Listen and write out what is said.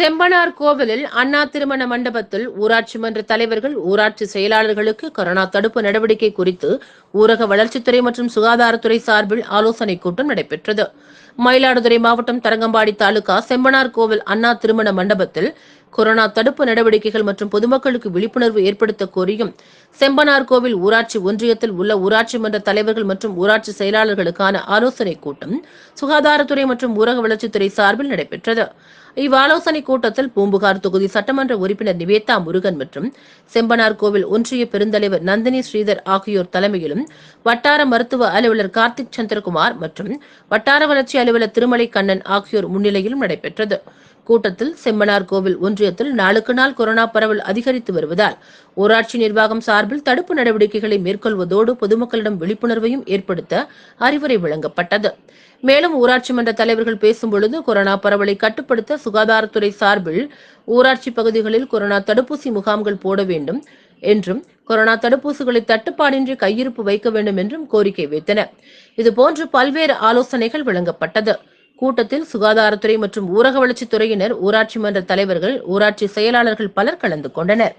செம்பனார் கோவிலில் அண்ணா திருமண மண்டபத்தில் ஊராட்சி மன்ற தலைவர்கள் ஊராட்சி செயலாளர்களுக்கு கொரோனா தடுப்பு நடவடிக்கை குறித்து ஊரக வளர்ச்சித்துறை மற்றும் சுகாதாரத்துறை சார்பில் ஆலோசனைக் கூட்டம் நடைபெற்றது. மயிலாடுதுறை மாவட்டம் தரங்கம்பாடி தாலுகா செம்பனார் கோவில் அண்ணா திருமண மண்டபத்தில் கொரோனா தடுப்பு நடவடிக்கைகள் மற்றும் பொதுமக்களுக்கு விழிப்புணர்வு ஏற்படுத்த கோரியும் செம்பனார் கோவில் ஊராட்சி ஒன்றியத்தில் உள்ள ஊராட்சி மன்ற தலைவர்கள் மற்றும் ஊராட்சி செயலாளர்களுக்கான ஆலோசனைக் கூட்டம் சுகாதாரத்துறை மற்றும் ஊரக வளர்ச்சித்துறை சார்பில் நடைபெற்றது. இவ்வாலோசனைக் கூட்டத்தில் பூம்புகார் தொகுதி சட்டமன்ற உறுப்பினர் நிவேதா முருகன் மற்றும் செம்பனார் கோவில் ஒன்றிய பெருந்தலைவர் நந்தினி ஸ்ரீதர் ஆகியோர் தலைமையிலும் வட்டார மருத்துவ அலுவலர் கார்த்திக் சந்திரகுமார் மற்றும் வட்டார வளர்ச்சி அலுவலர் திருமலை கண்ணன் ஆகியோர் முன்னிலையிலும் நடைபெற்றது. கூட்டத்தில் செம்மனார் கோவில் ஒன்றியத்தில் நாளுக்கு நாள் கொரோனா பரவல் அதிகரித்து வருவதால் ஊராட்சி நிர்வாகம் சார்பில் தடுப்பு நடவடிக்கைகளை மேற்கொள்வதோடு பொதுமக்களிடம் விழிப்புணர்வையும் ஏற்படுத்த அறிவுரை வழங்கப்பட்டது. மேலும் ஊராட்சி மன்ற தலைவர்கள் பேசும்பொழுது கொரோனா பரவலை கட்டுப்படுத்த சுகாதாரத்துறை சார்பில் ஊராட்சி பகுதிகளில் கொரோனா தடுப்பூசி முகாம்கள் போட வேண்டும் என்றும் கொரோனா தடுப்பூசிகளை தட்டுப்பாடின்றி கையிருப்பு வைக்க வேண்டும் என்றும் கோரிக்கை வைத்தனர். இதுபோன்று பல்வேறு ஆலோசனைகள் வழங்கப்பட்டது. கூட்டத்தில் சுகாதாரத்துறை மற்றும் ஊரக வளர்ச்சித்துறையினர் ஊராட்சி மன்ற தலைவர்கள் ஊராட்சி செயலாளர்கள் பலர் கலந்து கொண்டனர்.